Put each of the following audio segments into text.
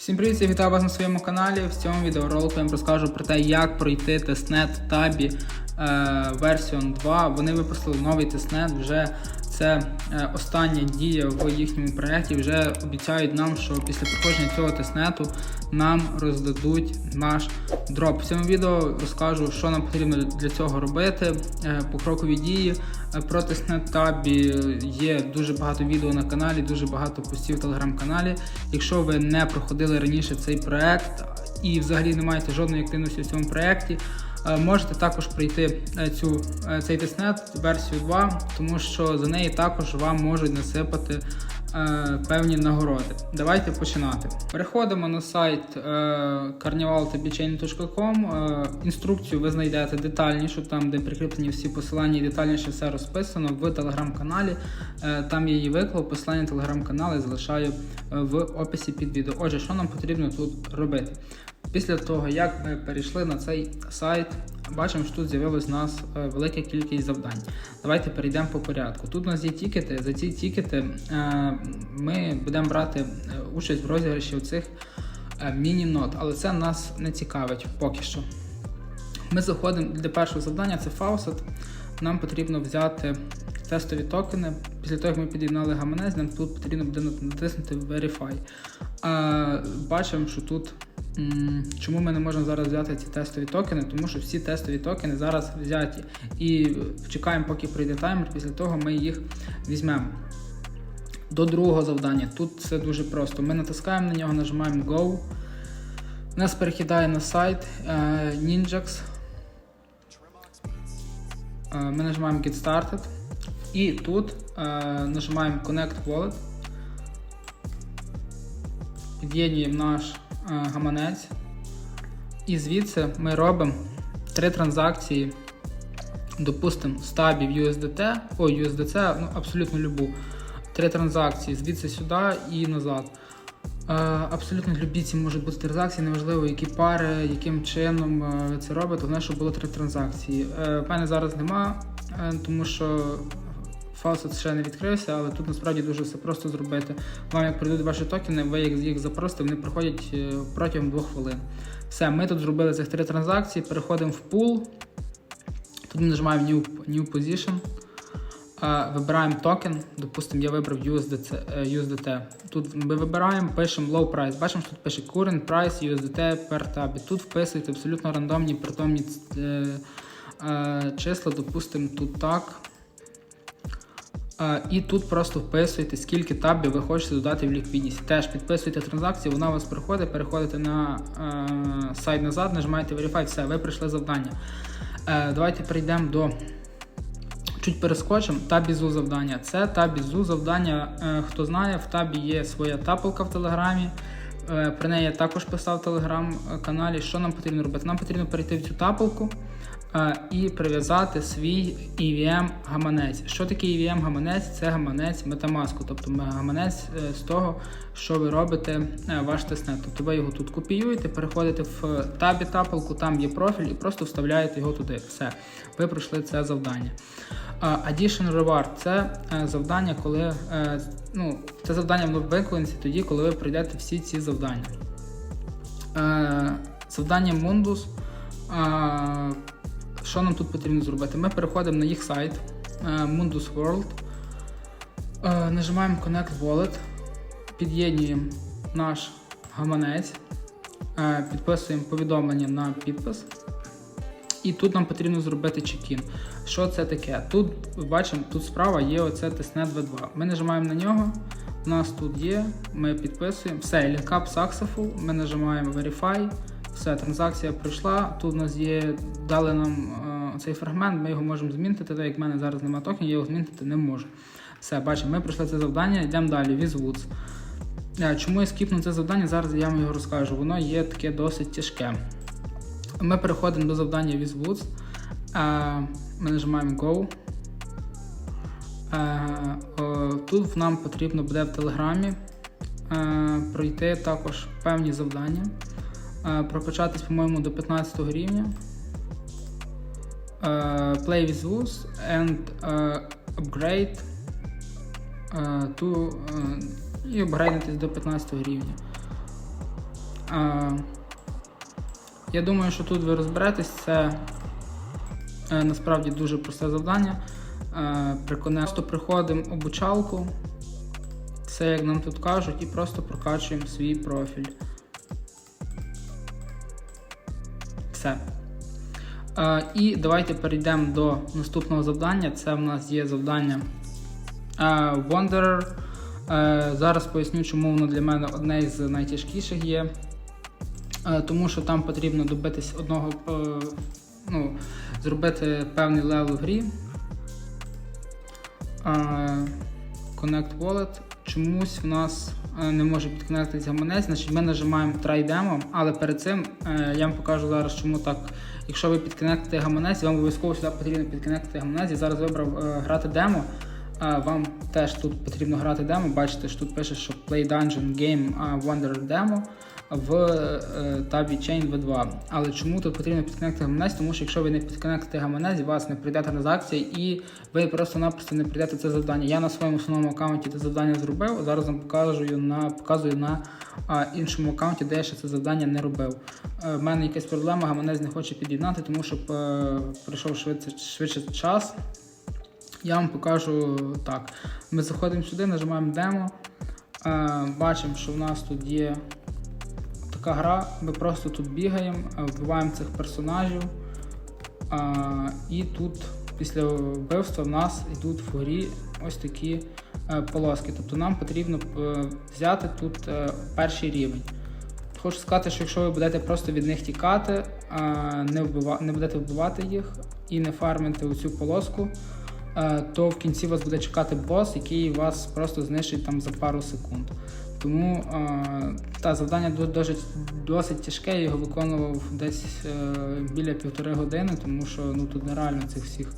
Всім привіт, я вітаю вас на своєму каналі. В цьому відеоролику я вам розкажу про те, як пройти тестнет табі е, Version 2. Вони випустили новий тестнет. Вже це е, остання дія в їхньому проєкті. Вже обіцяють нам, що після проходження цього тестнету нам роздадуть наш дроп. В цьому відео розкажу, що нам потрібно для цього робити. Е, покрокові дії. Е, Про тестнет табі є дуже багато відео на каналі, дуже багато постів в телеграм-каналі. Якщо ви не проходили раніше цей проект і взагалі не маєте жодної активності в цьому проєкті, можете також пройти е, цю, е, цей тестнет версію 2, тому що за неї також вам можуть насипати е, певні нагороди. Давайте починати. Переходимо на сайт е, carnivaltabichain.com. Е, Інструкцію ви знайдете детальніше, там, де прикріплені всі посилання і детальніше все розписано в телеграм-каналі. Е, Там є її виклав, посилання телеграм-канал я залишаю е, в описі під відео. Отже, що нам потрібно тут робити? Після того, як ми перейшли на цей сайт, бачимо, що тут з'явилась у нас е, велика кількість завдань. Давайте перейдемо по порядку. Тут у нас є тікети. За ці тікети е, ми будемо брати е, участь в розіграші цих міні-нот, але це нас не цікавить поки що. Ми заходимо для першого завдання, це Faucet. Нам потрібно взяти тестові токени. Після того, як ми під'єднали гаманець, нам тут потрібно буде натиснути Verify. Бачимо, що тут. Чому ми не можемо зараз взяти ці тестові токени? Тому що всі тестові токени зараз взяті. І чекаємо, поки пройде таймер, після того ми їх візьмемо. До другого завдання. Тут все дуже просто. Ми натискаємо на нього, нажимаємо Go. Нас перекидає на сайт е, Ninjax. Е, Ми нажимаємо Get Started. І тут е, нажимаємо Connect Wallet. Під'єднуємо наш гаманець. І звідси ми робимо три транзакції. Допустимо, в стабі USDT, о, USDC, ну, абсолютно любу. Три транзакції звідси сюди і назад. Е, Абсолютно любі ці можуть бути транзакції, неважливо, які пари, яким чином е, це робите, головне, щоб було три транзакції. Е, В мене зараз нема, е, тому що фаусет ще не відкрився, але тут насправді дуже все просто зробити. Вам як прийдуть ваші токени, ви їх, їх запросите, вони приходять е, протягом двох хвилин. Все, ми тут зробили цих три транзакції, переходимо в пул. Тут нажимаємо New, new Position. Е, Вибираємо токен, допустимо, я вибрав USDC, е, USDT. Тут ми вибираємо, пишемо low price. Бачимо, що тут пише current price USDT per tab. Тут вписуєте абсолютно рандомні притомні числа, допустимо, тут так. І тут просто вписуєте, скільки табів ви хочете додати в ліквідність. Теж підписуєте транзакцію, вона у вас приходить, переходите на е, сайт назад, нажимаєте Verify, все, ви прийшли завдання. Е, Давайте перейдемо до. Чуть перескочимо. Табізу завдання. Це табізу завдання. Е, хто знає, в табі є своя тапалка в телеграмі. Е, про неї я також писав в телеграм-каналі. Що нам потрібно робити? Нам потрібно перейти в цю тапалку е, і прив'язати свій EVM гаманець. Що таке EVM гаманець? Це гаманець Metamask, тобто гаманець е, з того, що ви робите е, ваш тестнет. Тобто ви його тут копіюєте, переходите в табі тапалку, там є профіль і просто вставляєте його туди. Все, ви пройшли це завдання. Addition Reward це е, завдання, коли е, ну, це завдання воно виконується тоді, коли ви пройдете всі ці завдання. Е, Завдання Mundus. Що нам тут потрібно зробити? Ми переходимо на їх сайт е, Mundus World. Е, Нажимаємо Connect Wallet, під'єднуємо наш гаманець, е, підписуємо повідомлення на підпис. І тут нам потрібно зробити чекін. Що це таке? Тут бачимо, тут справа є оце тестнет V2. Ми нажимаємо на нього. У нас тут є, ми підписуємо. Все, link successful, ми нажимаємо Verify. Все, транзакція пройшла. Тут у нас є, дали нам е, цей фрагмент, ми його можемо змінити, так як в мене зараз немає токенів, я його змінити не можу. Все, бачимо, ми пройшли це завдання, йдемо далі. Візвудс. Е, Чому я скіпнув це завдання? Зараз я вам його розкажу. Воно є таке досить тяжке. Ми переходимо до завдання Wizwoods. Е, Ми нажимаємо Go. Е, Тут нам потрібно буде в Телеграмі пройти також певні завдання. Е, Прокачатись, по-моєму, до 15 рівня. Е, Play with Woods and е, upgrade to, і апгрейдитись до 15 рівня. Я думаю, що тут ви розберетесь, це насправді дуже просте завдання. Просто приходимо обучалку, все як нам тут кажуть, і просто прокачуємо свій профіль. Все. Е, і давайте перейдемо до наступного завдання. Це в нас є завдання е, Wanderer. Е, зараз поясню, чому воно для мене одне з найтяжкіших є. Е, тому що там потрібно добитись одного, ну, зробити певний левел в грі. Connect Wallet. Чомусь в нас не може підконектитись гаманець, значить ми нажимаємо Try Demo, але перед цим е, я вам покажу зараз, чому так. Якщо ви підконектите гаманець, вам обов'язково сюди потрібно підконектити гаманець. Я зараз вибрав е, грати демо. Вам теж тут потрібно грати демо. Бачите, що тут пише, що Play Dungeon Game Wonder Demo в е, табі Chain V2. Але чому тут потрібно підконектити гаманець? Тому що якщо ви не підконектите гаманець, у вас не прийде транзакція і ви просто-напросто не прийдете це завдання. Я на своєму основному аккаунті це завдання зробив. Зараз вам покажу на показую на а, іншому аккаунті, де я ще це завдання не робив. Е, в мене якась проблема, гаманець не хоче під'єднати, тому що е, пройшов швидше, швидше час. Я вам покажу так. Ми заходимо сюди, нажимаємо демо. Е, бачимо, що в нас тут є така гра. Ми просто тут бігаємо, е, вбиваємо цих персонажів. І тут після вбивства в нас йдуть в грі ось такі е, полоски. Тобто нам потрібно е, взяти тут перший рівень. Хочу сказати, що якщо ви будете просто від них тікати, не, вбива... не будете вбивати їх і не фармити оцю полоску, то в кінці вас буде чекати бос, який вас просто знищить там за пару секунд. Тому та, завдання досить, досить тяжке, я його виконував десь е, біля півтори години, тому що ну, тут нереально цих всіх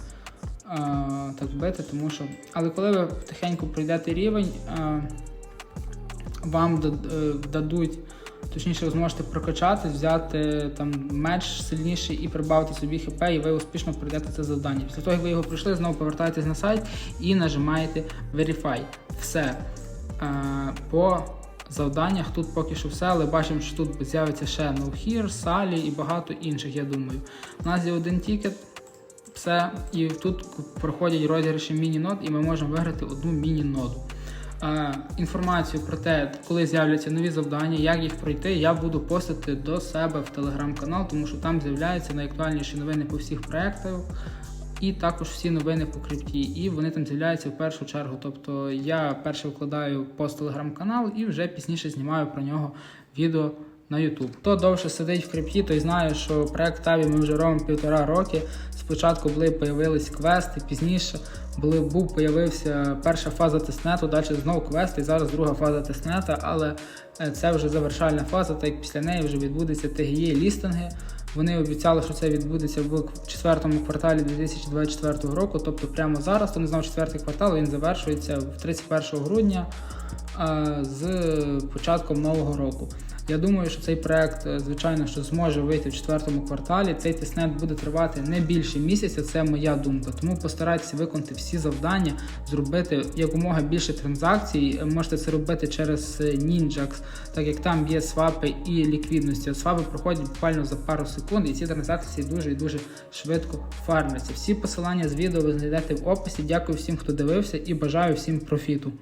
так бити. Тому що... Але коли ви тихенько пройдете рівень, вам е, дадуть, точніше, ви зможете прокачати, взяти там меч сильніший і прибавити собі хп, і ви успішно пройдете це завдання. Після того, як ви його пройшли, знову повертаєтесь на сайт і нажимаєте Verify. Все. Е, По завданнях тут поки що все, але бачимо, що тут з'явиться ще No Салі і багато інших, я думаю. У нас є один тікет. Все, і тут проходять розіграші міні-нод, і ми можемо виграти одну міні-ноду. Е, інформацію про те, коли з'являться нові завдання, як їх пройти, я буду постити до себе в телеграм-канал, тому що там з'являються найактуальніші новини по всіх проєктах, і також всі новини по крипті. І вони там з'являються в першу чергу. Тобто я перше викладаю пост телеграм-канал і вже пізніше знімаю про нього відео на YouTube. Хто довше сидить в крипті, той знає, що проект Табі ми вже робимо півтора роки. Спочатку були появились квести, пізніше були, був появився перша фаза тестнету, далі знову квести, і зараз друга фаза тестнета, але е, це вже завершальна фаза, так як після неї вже відбудеться TGE лістинги. Вони обіцяли, що це відбудеться в четвертому кварталі 2024 року, тобто прямо зараз, то не знав, четвертий квартал, він завершується в 31 грудня е, з початком нового року. Я думаю, що цей проект, е, звичайно, що зможе вийти в четвертому кварталі. Цей тестнет буде тривати не більше місяця, це моя думка. Тому постарайтеся виконати всі завдання, зробити якомога більше транзакцій. Е, Можете це робити через е, Ninjax, так як там є свапи і ліквідності. Свапи проходять буквально за пару секунд, і ці транзакції дуже і дуже швидко фармляться. Всі посилання з відео ви знайдете в описі. Дякую всім, хто дивився, і бажаю всім профіту.